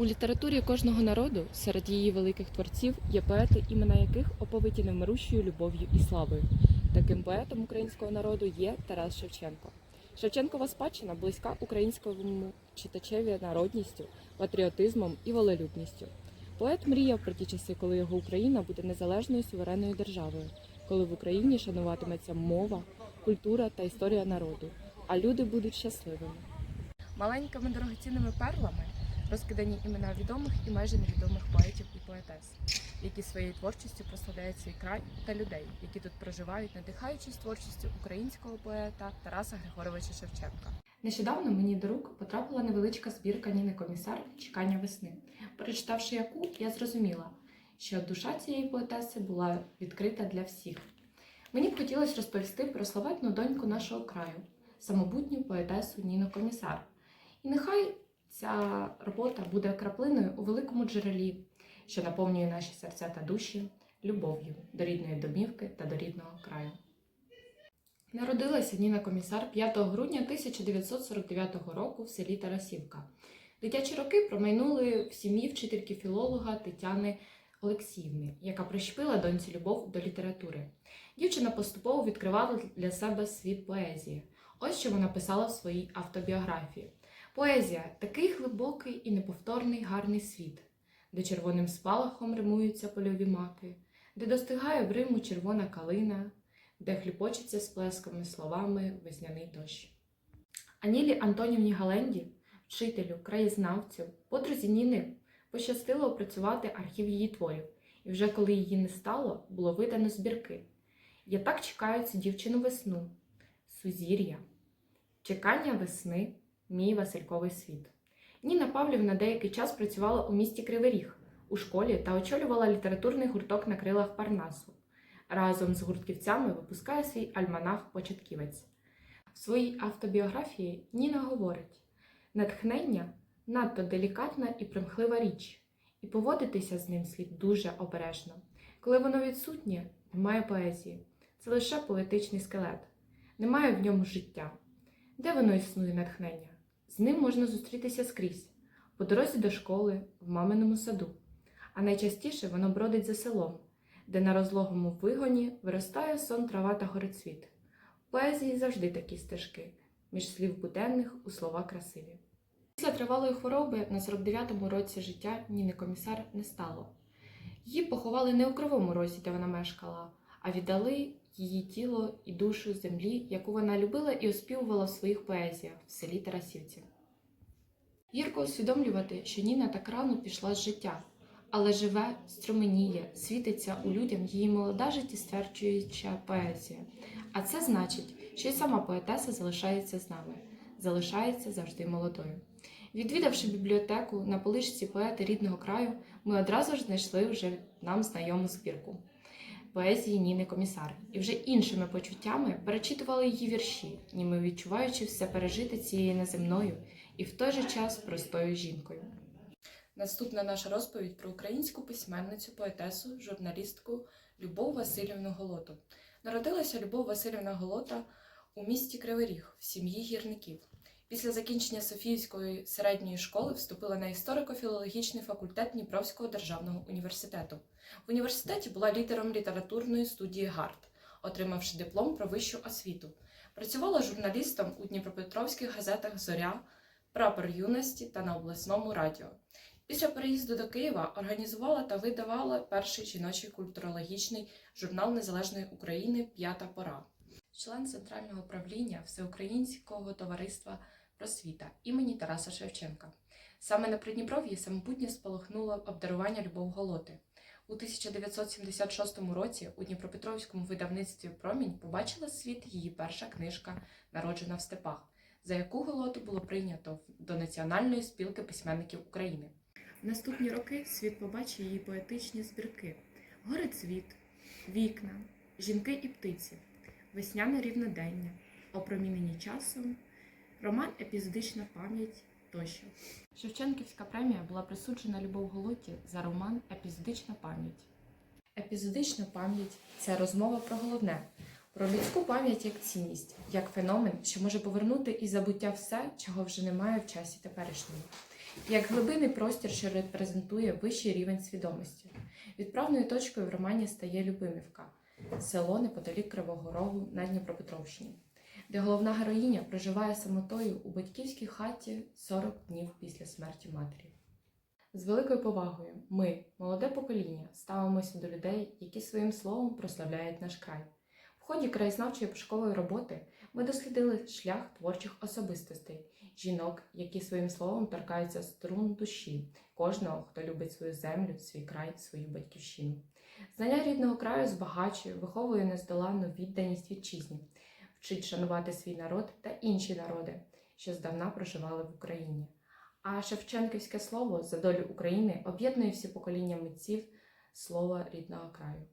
У літературі кожного народу серед її великих творців є поети, імена яких оповиті невмирущою любов'ю і славою. Таким поетом українського народу є Тарас Шевченко. Шевченкова спадщина близька українському читачеві народністю, патріотизмом і волелюбністю. Поет мріяв про ті часи, коли його Україна буде незалежною суверенною державою, коли в Україні шануватиметься мова, культура та історія народу, а люди будуть щасливими. Маленькими дорогоцінними перлами розкидані імена відомих і майже невідомих поетів і поетес, які своєю творчістю прославляють свій край та людей, які тут проживають, надихаючись творчістю українського поета Тараса Григоровича Шевченка. Нещодавно мені до рук потрапила невеличка збірка Ніни Комісар Чекання весни. Прочитавши яку, я зрозуміла, що душа цієї поетеси була відкрита для всіх. Мені б хотілося розповісти про славетну доньку нашого краю, самобутню поетесу Ніну Комісар. І нехай ця робота буде краплиною у великому джерелі, що наповнює наші серця та душі любов'ю до рідної домівки та до рідного краю. Народилася Ніна Комісар 5 грудня 1949 року в селі Тарасівка. Дитячі роки промайнули в сім'ї вчительки філолога Тетяни Олексіївни, яка прищепила доньці любов до літератури. Дівчина поступово відкривала для себе світ поезії. Ось що вона писала в своїй автобіографії. Поезія такий глибокий і неповторний гарний світ, де червоним спалахом римуються польові маки, де достигає в Риму червона калина, де хліпочеться з плесками словами весняний дощ. Анілі Антонівні Галенді, вчителю, краєзнавцю, подрузі Ніни, пощастило опрацювати архів її творів, і вже коли її не стало, було видано збірки. Я так чекаю цю дівчину весну, сузір'я, чекання весни, мій Васильковий світ. Ніна Павлівна деякий час працювала у місті Кривий Ріг, у школі та очолювала літературний гурток на крилах Парнасу. Разом з гуртківцями випускає свій альманах Початківець. В своїй автобіографії Ніна говорить: натхнення надто делікатна і примхлива річ, і поводитися з ним слід дуже обережно. Коли воно відсутнє, немає поезії, це лише поетичний скелет, немає в ньому життя. Де воно існує натхнення? З ним можна зустрітися скрізь, по дорозі до школи, в маминому саду. А найчастіше воно бродить за селом, де на розлогому вигоні виростає сон трава та горицвіт. В поезії завжди такі стежки, між слів буденних у слова красиві. Після тривалої хвороби на 49-му році життя Ніни комісар не стало. Її поховали не у кривому розі, де вона мешкала, а віддали її тіло і душу землі, яку вона любила і оспівувала в своїх поезіях в селі Тарасівці. Гірко усвідомлювати, що Ніна так рано пішла з життя, але живе, струменіє, світиться у людям її молода життєстверджуюча поезія. А це значить, що й сама поетеса залишається з нами, залишається завжди молодою. Відвідавши бібліотеку на поличці поети рідного краю, ми одразу ж знайшли вже нам знайому збірку поезії Ніни Комісар і вже іншими почуттями перечитували її вірші, ніби відчуваючи все пережити цією неземною і в той же час простою жінкою. Наступна наша розповідь про українську письменницю, поетесу, журналістку Любов Васильівну Голоту. Народилася Любов Васильівна Голота у місті Кривий Ріг в сім'ї гірників. Після закінчення Софіївської середньої школи вступила на історико-філологічний факультет Дніпровського державного університету. В університеті була лідером літературної студії ГАРД, отримавши диплом про вищу освіту. Працювала журналістом у Дніпропетровських газетах Зоря, Прапор юності та на обласному радіо. Після переїзду до Києва організувала та видавала перший жіночий культурологічний журнал Незалежної України П'ята пора. Член центрального правління Всеукраїнського товариства просвіта імені Тараса Шевченка. Саме на Придніпров'ї самобутньо спалахнуло обдарування Любов Голоти. У 1976 році у Дніпропетровському видавництві Промінь побачила світ її перша книжка Народжена в степах, за яку Голоту було прийнято до Національної спілки письменників України. В наступні роки світ побачив її поетичні збірки: Горицвіт, Вікна, Жінки і птиці, Весняне рівнодення, Опромінені часом, роман Епізодична пам'ять тощо. Шевченківська премія була присуджена Любов Голоті за роман Епізодична пам'ять. Епізодична пам'ять це розмова про головне, про людську пам'ять як цінність, як феномен, що може повернути із забуття все, чого вже немає в часі теперішньому. як глибинний простір, що репрезентує вищий рівень свідомості. Відправною точкою в романі стає Любимівка, село неподалік Кривого Рогу на Дніпропетровщині, де головна героїня проживає самотою у батьківській хаті 40 днів після смерті матері. З великою повагою ми, молоде покоління, ставимося до людей, які своїм словом прославляють наш край. В ході краєзнавчої пошукової роботи ми дослідили шлях творчих особистостей, жінок, які своїм словом торкаються струн душі кожного, хто любить свою землю, свій край, свою батьківщину. Знання рідного краю збагачує, виховує нездоланну відданість вітчизні, вчить шанувати свій народ та інші народи, що здавна проживали в Україні. А Шевченківське слово за долю України об'єднує всі покоління митців слова рідного краю.